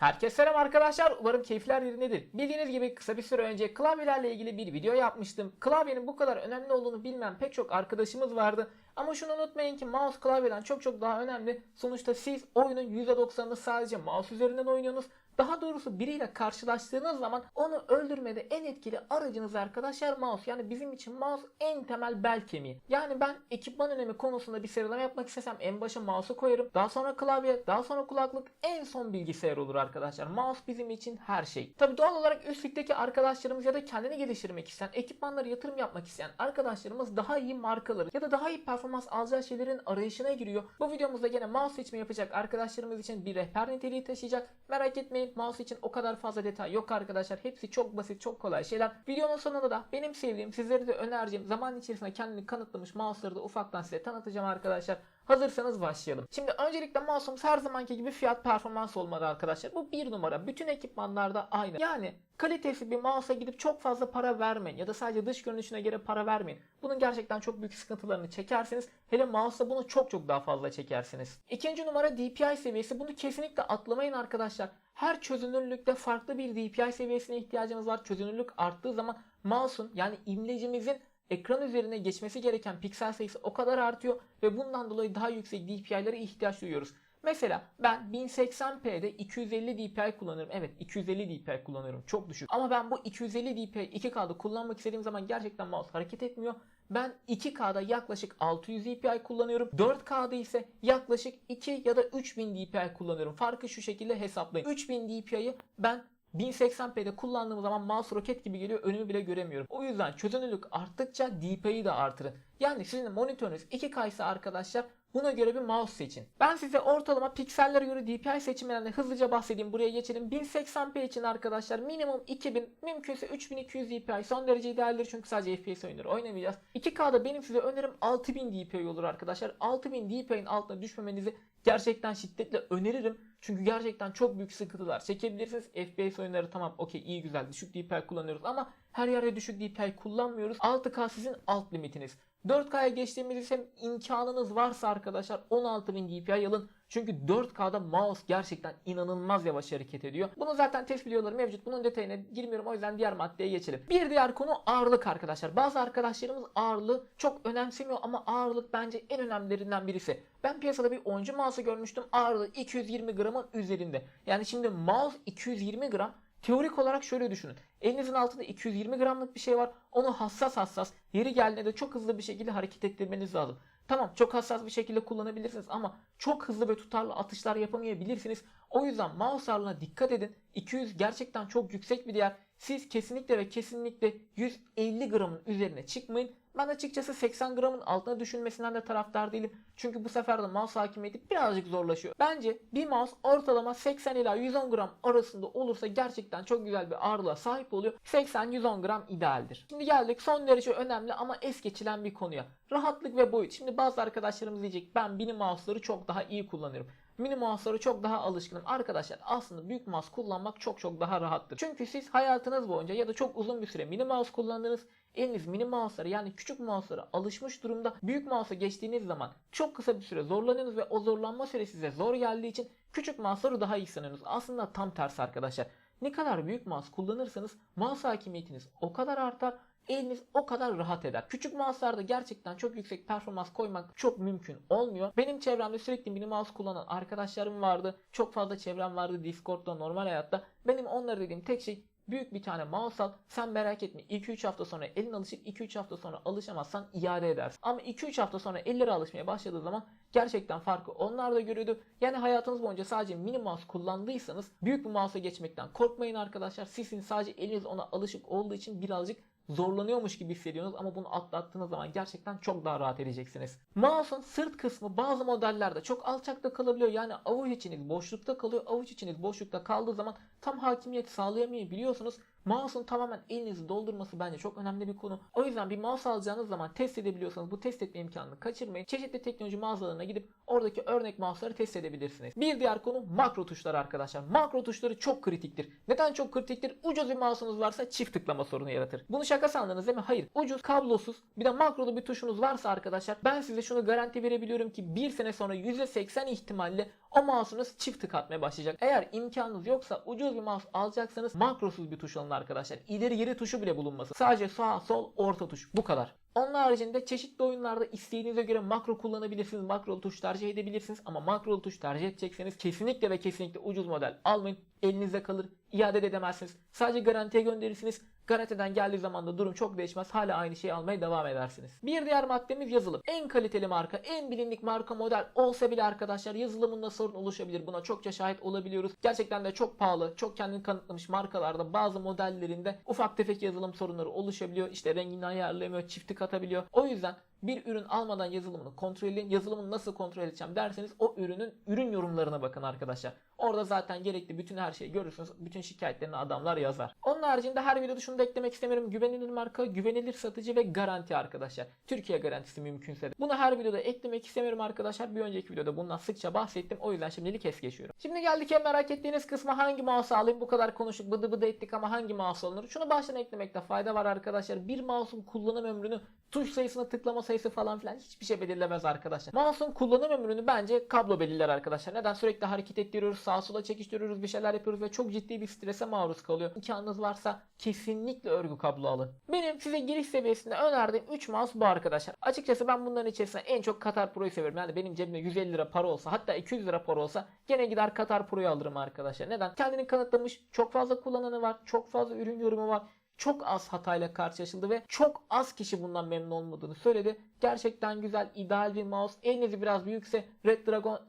Herkese selam arkadaşlar. Umarım keyifler yerindedir. Bildiğiniz gibi kısa bir süre önce klavyelerle ilgili bir video yapmıştım. Klavyenin bu kadar önemli olduğunu bilmeyen pek çok arkadaşımız vardı. Ama şunu unutmayın ki mouse klavyeden çok çok daha önemli. Sonuçta siz oyunun %90'ını sadece mouse üzerinden oynuyorsunuz. Daha doğrusu biriyle karşılaştığınız zaman onu öldürmede en etkili aracınız arkadaşlar mouse. Yani bizim için mouse en temel bel kemiği. Yani ben ekipman önemi konusunda bir sıralama yapmak istesem en başa mouse'u koyarım. Daha sonra klavye, daha sonra kulaklık, en son bilgisayar olur arkadaşlar. Mouse bizim için her şey. Tabi doğal olarak üst ligdeki arkadaşlarımız ya da kendini geliştirmek isteyen, ekipmanlara yatırım yapmak isteyen arkadaşlarımız daha iyi markaları ya da daha iyi performans alacağı şeylerin arayışına giriyor. Bu videomuzda gene mouse seçimi yapacak arkadaşlarımız için bir rehber niteliği taşıyacak. Merak etmeyin mouse için o kadar fazla detay yok arkadaşlar. Hepsi çok basit, çok kolay şeyler. Videonun sonunda da benim sevdiğim, sizlere de önereceğim zaman içerisinde kendini kanıtlamış mouse'ları da ufaktan size tanıtacağım arkadaşlar. Hazırsanız başlayalım. Şimdi öncelikle mouse'umuz her zamanki gibi fiyat performans olmalı arkadaşlar. Bu bir numara. Bütün ekipmanlarda aynı. Yani kalitesi bir mouse'a gidip çok fazla para vermeyin ya da sadece dış görünüşüne göre para vermeyin. Bunun gerçekten çok büyük sıkıntılarını çekersiniz. Hele mouse'da bunu çok çok daha fazla çekersiniz. İkinci numara DPI seviyesi. Bunu kesinlikle atlamayın arkadaşlar. Her çözünürlükte farklı bir DPI seviyesine ihtiyacımız var. Çözünürlük arttığı zaman mouse'un yani imlecimizin ekran üzerine geçmesi gereken piksel sayısı o kadar artıyor ve bundan dolayı daha yüksek DPI'lere ihtiyaç duyuyoruz. Mesela ben 1080p'de 250 DPI kullanıyorum. Evet 250 DPI kullanıyorum. Çok düşük. Ama ben bu 250 DPI 2K'da kullanmak istediğim zaman gerçekten mouse hareket etmiyor. Ben 2K'da yaklaşık 600 DPI kullanıyorum. 4K'da ise yaklaşık 2 ya da 3000 DPI kullanıyorum. Farkı şu şekilde hesaplayın. 3000 DPI'yi ben 1080p'de kullandığım zaman mouse roket gibi geliyor önümü bile göremiyorum. O yüzden çözünürlük arttıkça DPI'yi de artırın. Yani sizin monitörünüz 2K ise arkadaşlar buna göre bir mouse seçin. Ben size ortalama piksellere göre DPI seçimlerinden hızlıca bahsedeyim. Buraya geçelim. 1080p için arkadaşlar minimum 2000 mümkünse 3200 DPI son derece idealdir çünkü sadece FPS oyunları oynamayacağız. 2K'da benim size önerim 6000 DPI olur arkadaşlar. 6000 DPI'nin altına düşmemenizi gerçekten şiddetle öneririm. Çünkü gerçekten çok büyük sıkıntılar çekebilirsiniz. FPS oyunları tamam okey iyi güzel düşük DPI kullanıyoruz ama her yerde düşük DPI kullanmıyoruz. 6K sizin alt limitiniz. 4K'ya geçtiğimiz ise imkanınız varsa arkadaşlar 16.000 DPI alın. Çünkü 4K'da mouse gerçekten inanılmaz yavaş hareket ediyor. Bunun zaten test videoları mevcut. Bunun detayına girmiyorum o yüzden diğer maddeye geçelim. Bir diğer konu ağırlık arkadaşlar. Bazı arkadaşlarımız ağırlığı çok önemsemiyor ama ağırlık bence en önemlilerinden birisi. Ben piyasada bir oyuncu mouse görmüştüm. Ağırlığı 220 gramın üzerinde. Yani şimdi mouse 220 gram Teorik olarak şöyle düşünün. Elinizin altında 220 gramlık bir şey var. Onu hassas hassas yeri geldiğinde de çok hızlı bir şekilde hareket ettirmeniz lazım. Tamam çok hassas bir şekilde kullanabilirsiniz ama çok hızlı ve tutarlı atışlar yapamayabilirsiniz. O yüzden mouse ağırlığına dikkat edin. 200 gerçekten çok yüksek bir değer. Siz kesinlikle ve kesinlikle 150 gramın üzerine çıkmayın. Ben açıkçası 80 gramın altına düşünmesinden de taraftar değilim. Çünkü bu sefer de mouse hakimiyeti birazcık zorlaşıyor. Bence bir mouse ortalama 80 ila 110 gram arasında olursa gerçekten çok güzel bir ağırlığa sahip oluyor. 80-110 gram idealdir. Şimdi geldik son derece önemli ama es geçilen bir konuya. Rahatlık ve boyut. Şimdi bazı arkadaşlarımız diyecek ben mini mouse'ları çok daha iyi kullanıyorum. Mini mouse'lara çok daha alışkınım. Arkadaşlar aslında büyük mouse kullanmak çok çok daha rahattır. Çünkü siz hayatınız boyunca ya da çok uzun bir süre mini mouse kullandınız. Eliniz mini mouse'lara yani küçük mouse'lara alışmış durumda. Büyük mouse'a geçtiğiniz zaman çok kısa bir süre zorlanıyorsunuz ve o zorlanma süresi size zor geldiği için küçük mouse'ları daha iyi sanıyorsunuz. Aslında tam tersi arkadaşlar. Ne kadar büyük mouse kullanırsanız mouse hakimiyetiniz o kadar artar eliniz o kadar rahat eder. Küçük mouse'larda gerçekten çok yüksek performans koymak çok mümkün olmuyor. Benim çevremde sürekli mini mouse kullanan arkadaşlarım vardı. Çok fazla çevrem vardı Discord'da normal hayatta. Benim onlara dediğim tek şey büyük bir tane mouse al. Sen merak etme 2-3 hafta sonra elin alışır 2-3 hafta sonra alışamazsan iade edersin. Ama 2-3 hafta sonra elleri alışmaya başladığı zaman gerçekten farkı onlar da görüyordu. Yani hayatınız boyunca sadece mini mouse kullandıysanız büyük bir mouse'a geçmekten korkmayın arkadaşlar. Sizin sadece eliniz ona alışık olduğu için birazcık zorlanıyormuş gibi hissediyorsunuz ama bunu atlattığınız zaman gerçekten çok daha rahat edeceksiniz. Mouse'un sırt kısmı bazı modellerde çok alçakta kalabiliyor. Yani avuç içiniz boşlukta kalıyor. Avuç içiniz boşlukta kaldığı zaman tam hakimiyet sağlayamayabiliyorsunuz. Mouse'un tamamen elinizi doldurması bence çok önemli bir konu. O yüzden bir mouse alacağınız zaman test edebiliyorsanız bu test etme imkanını kaçırmayın. Çeşitli teknoloji mağazalarına gidip oradaki örnek mouse'ları test edebilirsiniz. Bir diğer konu makro tuşları arkadaşlar. Makro tuşları çok kritiktir. Neden çok kritiktir? Ucuz bir mouse'unuz varsa çift tıklama sorunu yaratır. Bunu şaka sandınız değil mi? Hayır. Ucuz, kablosuz bir de makrolu bir tuşunuz varsa arkadaşlar ben size şunu garanti verebiliyorum ki bir sene sonra %80 ihtimalle o mouse'unuz çift tık atmaya başlayacak. Eğer imkanınız yoksa ucuz bir mouse alacaksanız makrosuz bir tuş alın arkadaşlar. İleri geri tuşu bile bulunmasın. Sadece sağ, sol, orta tuş. Bu kadar. Onun haricinde çeşitli oyunlarda isteğinize göre makro kullanabilirsiniz. Makrolu tuş tercih edebilirsiniz. Ama makrolu tuş tercih edecekseniz kesinlikle ve kesinlikle ucuz model almayın. Elinizde kalır. iade de edemezsiniz. Sadece garantiye gönderirsiniz. Garantiden geldiği zaman da durum çok değişmez. Hala aynı şeyi almaya devam edersiniz. Bir diğer maddemiz yazılım. En kaliteli marka, en bilindik marka model olsa bile arkadaşlar yazılımında sorun oluşabilir. Buna çokça şahit olabiliyoruz. Gerçekten de çok pahalı, çok kendini kanıtlamış markalarda bazı modellerinde ufak tefek yazılım sorunları oluşabiliyor. İşte rengini ayarlayamıyor, çifti katabiliyor. O yüzden bir ürün almadan yazılımını kontrol edin. Yazılımını nasıl kontrol edeceğim derseniz o ürünün ürün yorumlarına bakın arkadaşlar. Orada zaten gerekli bütün her şeyi görürsünüz. Bütün şikayetlerini adamlar yazar. Onun haricinde her videoda şunu da eklemek istemiyorum. Güvenilir marka, güvenilir satıcı ve garanti arkadaşlar. Türkiye garantisi mümkünse de. Bunu her videoda eklemek istemiyorum arkadaşlar. Bir önceki videoda bundan sıkça bahsettim. O yüzden şimdilik es geçiyorum. Şimdi geldik en merak ettiğiniz kısma hangi mouse alayım? Bu kadar konuştuk bıdı bıdı ettik ama hangi mouse alınır? Şunu baştan eklemekte fayda var arkadaşlar. Bir mouse'un kullanım ömrünü tuş sayısına tıklama sayısı falan filan hiçbir şey belirlemez arkadaşlar. Mouse'un kullanım ömrünü bence kablo belirler arkadaşlar. Neden? Sürekli hareket ettiriyoruz, sağa sola çekiştiriyoruz, bir şeyler yapıyoruz ve çok ciddi bir strese maruz kalıyor. İmkanınız varsa kesinlikle örgü kablo alın. Benim size giriş seviyesinde önerdiğim 3 mouse bu arkadaşlar. Açıkçası ben bunların içerisinde en çok Katar Pro'yu seviyorum. Yani benim cebimde 150 lira para olsa hatta 200 lira para olsa gene gider Katar Pro'yu alırım arkadaşlar. Neden? Kendini kanıtlamış, çok fazla kullananı var, çok fazla ürün yorumu var çok az hatayla karşılaşıldı ve çok az kişi bundan memnun olmadığını söyledi. Gerçekten güzel, ideal bir mouse. Elinizi biraz büyükse Red Dragon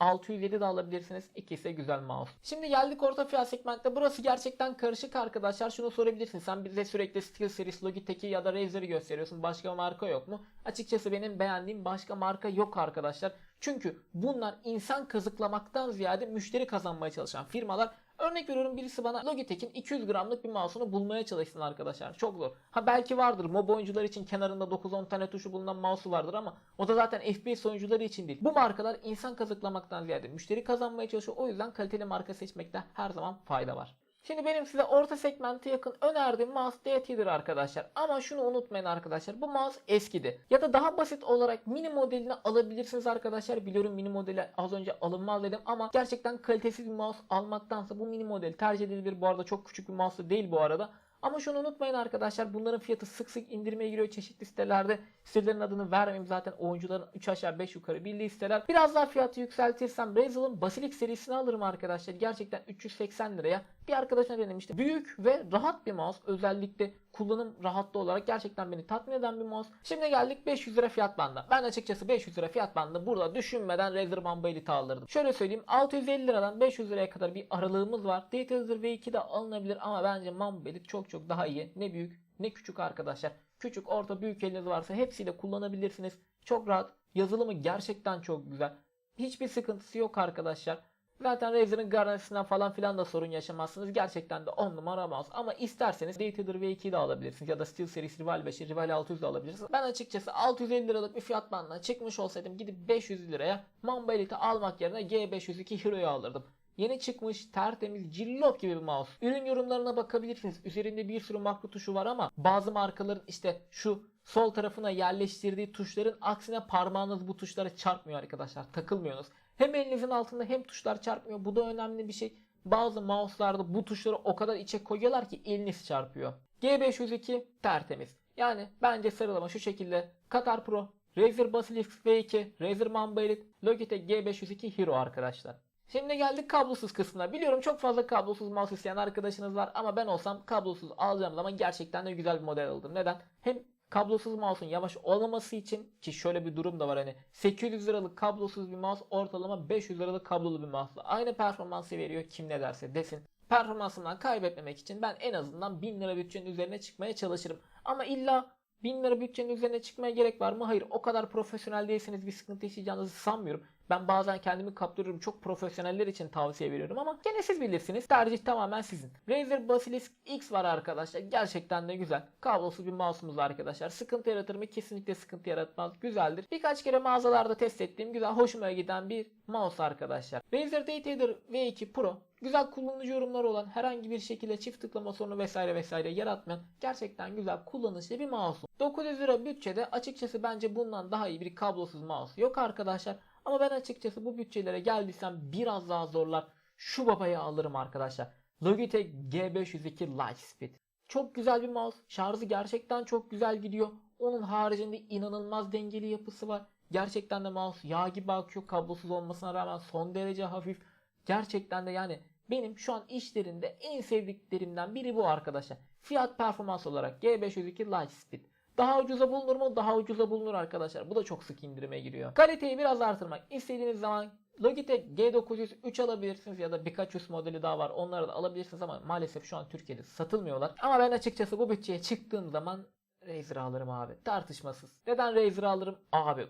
M607 de alabilirsiniz. İkisi güzel mouse. Şimdi geldik orta fiyat segmentte. Burası gerçekten karışık arkadaşlar. Şunu sorabilirsin. Sen bize sürekli SteelSeries, Logitech'i ya da Razer'ı gösteriyorsun. Başka marka yok mu? Açıkçası benim beğendiğim başka marka yok arkadaşlar. Çünkü bunlar insan kazıklamaktan ziyade müşteri kazanmaya çalışan firmalar Örnek veriyorum birisi bana Logitech'in 200 gramlık bir mouse'unu bulmaya çalışsın arkadaşlar. Çok zor. Ha belki vardır. Mob oyuncular için kenarında 9-10 tane tuşu bulunan mouse'u vardır ama o da zaten FPS oyuncuları için değil. Bu markalar insan kazıklamaktan ziyade müşteri kazanmaya çalışıyor. O yüzden kaliteli marka seçmekte her zaman fayda var. Şimdi benim size orta segmente yakın önerdiğim mouse DT'dir arkadaşlar. Ama şunu unutmayın arkadaşlar. Bu mouse eskidi. Ya da daha basit olarak mini modelini alabilirsiniz arkadaşlar. Biliyorum mini modeli az önce alınmaz dedim ama gerçekten kalitesiz bir mouse almaktansa bu mini model tercih edilebilir. Bu arada çok küçük bir mouse değil bu arada. Ama şunu unutmayın arkadaşlar bunların fiyatı sık sık indirmeye giriyor çeşitli sitelerde. Sitelerin adını vermeyeyim zaten oyuncuların 3 aşağı 5 yukarı bildiği siteler. Biraz daha fiyatı yükseltirsem Razel'ın Basilisk serisini alırım arkadaşlar. Gerçekten 380 liraya bir arkadaşına denemişti. Büyük ve rahat bir mouse. Özellikle kullanım rahatlığı olarak gerçekten beni tatmin eden bir mouse. Şimdi geldik 500 lira fiyat bandına. Ben açıkçası 500 lira fiyat bandında burada düşünmeden Razer Mamba Elite alırdım. Şöyle söyleyeyim 650 liradan 500 liraya kadar bir aralığımız var. Datazer V2 de alınabilir ama bence Mamba Elite çok çok daha iyi. Ne büyük ne küçük arkadaşlar. Küçük, orta, büyük eliniz varsa hepsiyle kullanabilirsiniz. Çok rahat. Yazılımı gerçekten çok güzel. Hiçbir sıkıntısı yok arkadaşlar. Zaten Razer'ın garantisinden falan filan da sorun yaşamazsınız. Gerçekten de 10 numara mouse. Ama isterseniz Datader V2'yi de alabilirsiniz. Ya da SteelSeries Rival 5'i, Rival 600 de alabilirsiniz. Ben açıkçası 650 liralık bir fiyat bandına çıkmış olsaydım gidip 500 liraya Mamba Elite almak yerine G502 Hero'yu alırdım. Yeni çıkmış tertemiz cillop gibi bir mouse. Ürün yorumlarına bakabilirsiniz. Üzerinde bir sürü makro tuşu var ama bazı markaların işte şu sol tarafına yerleştirdiği tuşların aksine parmağınız bu tuşlara çarpmıyor arkadaşlar. Takılmıyorsunuz. Hem elinizin altında hem tuşlar çarpmıyor. Bu da önemli bir şey. Bazı mouse'larda bu tuşları o kadar içe koyuyorlar ki eliniz çarpıyor. G502 tertemiz. Yani bence sıralama şu şekilde. Katar Pro, Razer Basilisk V2, Razer Mamba Elite, Logitech G502 Hero arkadaşlar. Şimdi geldik kablosuz kısmına. Biliyorum çok fazla kablosuz mouse isteyen arkadaşınız var ama ben olsam kablosuz alacağım zaman gerçekten de güzel bir model aldım. Neden? Hem kablosuz mouse'un yavaş olmaması için ki şöyle bir durum da var hani 800 liralık kablosuz bir mouse ortalama 500 liralık kablolu bir mouse'la aynı performansı veriyor kim ne derse desin. Performansından kaybetmemek için ben en azından 1000 lira bütçenin üzerine çıkmaya çalışırım. Ama illa 1000 lira bütçenin üzerine çıkmaya gerek var mı? Hayır. O kadar profesyonel değilseniz bir sıkıntı yaşayacağınızı sanmıyorum. Ben bazen kendimi kaptırıyorum. Çok profesyoneller için tavsiye veriyorum ama gene siz bilirsiniz. Tercih tamamen sizin. Razer Basilisk X var arkadaşlar. Gerçekten de güzel. Kablosuz bir mouse'umuz arkadaşlar. Sıkıntı yaratır mı? Kesinlikle sıkıntı yaratmaz. Güzeldir. Birkaç kere mağazalarda test ettiğim güzel hoşuma giden bir mouse arkadaşlar. Razer Daytrader V2 Pro güzel kullanıcı yorumları olan herhangi bir şekilde çift tıklama sorunu vesaire vesaire yaratmayan gerçekten güzel kullanışlı bir mouse. 900 lira bütçede açıkçası bence bundan daha iyi bir kablosuz mouse yok arkadaşlar. Ama ben açıkçası bu bütçelere geldiysem biraz daha zorlar. Şu babayı alırım arkadaşlar. Logitech G502 Lightspeed. Çok güzel bir mouse. Şarjı gerçekten çok güzel gidiyor. Onun haricinde inanılmaz dengeli yapısı var. Gerçekten de mouse yağ gibi akıyor. Kablosuz olmasına rağmen son derece hafif. Gerçekten de yani benim şu an işlerinde en sevdiklerimden biri bu arkadaşlar. Fiyat performans olarak G502 Lightspeed. Daha ucuza bulunur mu? Daha ucuza bulunur arkadaşlar. Bu da çok sık indirime giriyor. Kaliteyi biraz artırmak istediğiniz zaman Logitech G903 alabilirsiniz ya da birkaç üst modeli daha var. Onları da alabilirsiniz ama maalesef şu an Türkiye'de satılmıyorlar. Ama ben açıkçası bu bütçeye çıktığım zaman Razer alırım abi. Tartışmasız. Neden Razer alırım? Abi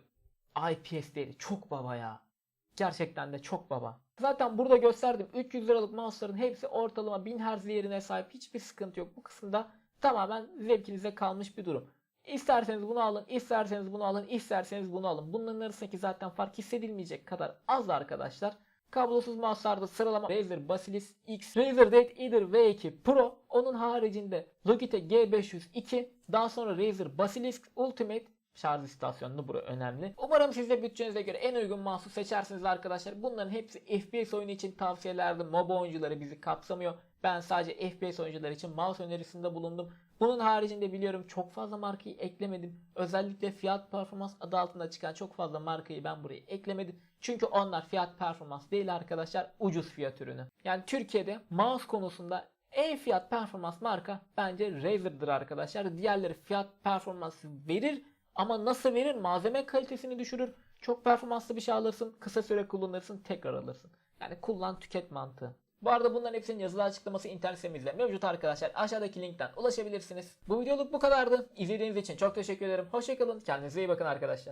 IPS değeri çok baba ya. Gerçekten de çok baba. Zaten burada gösterdim 300 liralık mouse'ların hepsi ortalama 1000 Hz değerine sahip. Hiçbir sıkıntı yok. Bu kısımda tamamen zevkinize kalmış bir durum. İsterseniz bunu alın, isterseniz bunu alın, isterseniz bunu alın. Bunların arasındaki zaten fark hissedilmeyecek kadar az arkadaşlar. Kablosuz mouse'larda sıralama Razer Basilisk X, Razer Dead Eater V2 Pro, onun haricinde Logitech G502, daha sonra Razer Basilisk Ultimate şarj istasyonunu bura önemli. Umarım siz de bütçenize göre en uygun mouse'u seçersiniz arkadaşlar. Bunların hepsi FPS oyunu için tavsiyelerdi. MOBA oyuncuları bizi kapsamıyor. Ben sadece FPS oyuncuları için mouse önerisinde bulundum. Bunun haricinde biliyorum çok fazla markayı eklemedim. Özellikle fiyat performans adı altında çıkan çok fazla markayı ben buraya eklemedim. Çünkü onlar fiyat performans değil arkadaşlar ucuz fiyat ürünü. Yani Türkiye'de mouse konusunda en fiyat performans marka bence Razer'dır arkadaşlar. Diğerleri fiyat performans verir ama nasıl verir? Malzeme kalitesini düşürür. Çok performanslı bir şey alırsın. Kısa süre kullanırsın. Tekrar alırsın. Yani kullan tüket mantığı. Bu arada bunların hepsinin yazılı açıklaması internet sitemizde mevcut arkadaşlar. Aşağıdaki linkten ulaşabilirsiniz. Bu videoluk bu kadardı. İzlediğiniz için çok teşekkür ederim. Hoşçakalın. Kendinize iyi bakın arkadaşlar.